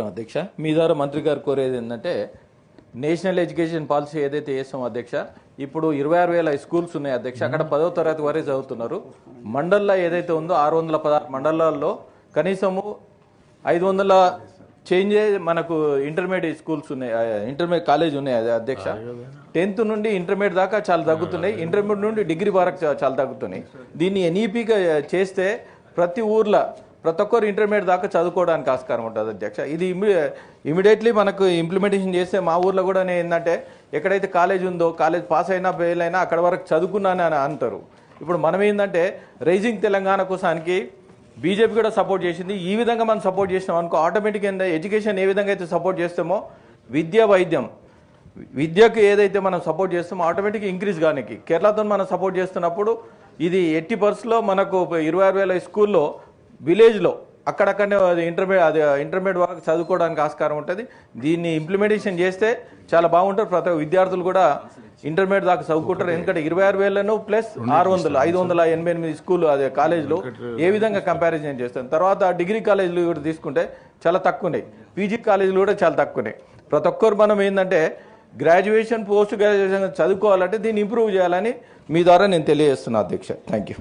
అధ్యక్ష. మీ ద్వారా మంత్రి గారు కోరేది ఏంటంటే నేషనల్ ఎడ్యుకేషన్ పాలసీ ఏదైతే చేస్తామో అధ్యక్ష ఇప్పుడు ఇరవై ఆరు వేల స్కూల్స్ ఉన్నాయి అధ్యక్ష. అక్కడ పదో తరగతి వరే చదువుతున్నారు. మండల్లో ఏదైతే ఉందో ఆరు వందల పదహారు మండలాల్లో కనీసము ఐదు వందల చేంజ్ మనకు ఇంటర్మీడియట్ స్కూల్స్ ఉన్నాయి ఇంటర్మీడియట్ కాలేజ్ ఉన్నాయి అది అధ్యక్ష. టెన్త్ నుండి ఇంటర్మీడియట్ దాకా చాలా తగ్గుతున్నాయి. ఇంటర్మీడియట్ నుండి డిగ్రీ వరకు చాలా తగ్గుతున్నాయి. దీన్ని ఎన్ఈపీగా చేస్తే ప్రతి ఊర్లో ప్రతి ఒక్కరు ఇంటర్మీడియట్ దాకా చదువుకోవడానికి ఆస్కారం ఉంటుంది అధ్యక్ష. ఇది ఇమీడియట్లీ మనకు ఇంప్లిమెంటేషన్ చేస్తే మా ఊర్లో కూడా ఏంటంటే ఎక్కడైతే కాలేజ్ ఉందో కాలేజ్ పాస్ అయినా ఫెయిల్ అయినా అక్కడ వరకు చదువుకున్నాను అని అంటారు. ఇప్పుడు మనం ఏంటంటే రైజింగ్ తెలంగాణ కోసానికి బీజేపీ కూడా సపోర్ట్ చేసింది. ఈ విధంగా మనం సపోర్ట్ చేసినాం అనుకో ఆటోమేటిక్ ఏంటంటే ఎడ్యుకేషన్ ఏ విధంగా అయితే సపోర్ట్ చేస్తామో విద్య వైద్యం. విద్యకు ఏదైతే మనం సపోర్ట్ చేస్తామో ఆటోమేటిక్ ఇంక్రీజ్ కానీ కేరళతో మనం సపోర్ట్ చేస్తున్నప్పుడు ఇది ఎట్టి పర్స్లో మనకు ఇరవై ఆరు వేల స్కూల్లో విలేజ్లో అక్కడక్కడనే అది ఇంటర్మీడియట్ అది ఇంటర్మీడియట్ వరకు చదువుకోవడానికి ఆస్కారం ఉంటుంది. దీన్ని ఇంప్లిమెంటేషన్ చేస్తే చాలా బాగుంటుంది. ప్రతి ఒక్క విద్యార్థులు కూడా ఇంటర్మీడియట్ దాకా చదువుకుంటారు. ఎందుకంటే ఇరవై ఆరు వేలను ప్లస్ ఆరు వందలు ఐదు వందల ఎనభై ఎనిమిది స్కూల్ అదే కాలేజ్లో ఏ విధంగా కంపారిజన్ చేస్తాం తర్వాత డిగ్రీ కాలేజీలు కూడా తీసుకుంటే చాలా తక్కువ ఉన్నాయి పీజీ కాలేజీలు కూడా చాలా తక్కువ ఉన్నాయి ప్రతి ఒక్కరు మనం ఏంటంటే గ్రాడ్యుయేషన్ పోస్ట్ గ్రాడ్యుయేషన్ చదువుకోవాలంటే దీన్ని ఇంప్రూవ్ చేయాలని మీ ద్వారా నేను తెలియజేస్తున్నా అధ్యక్ష. Thank you.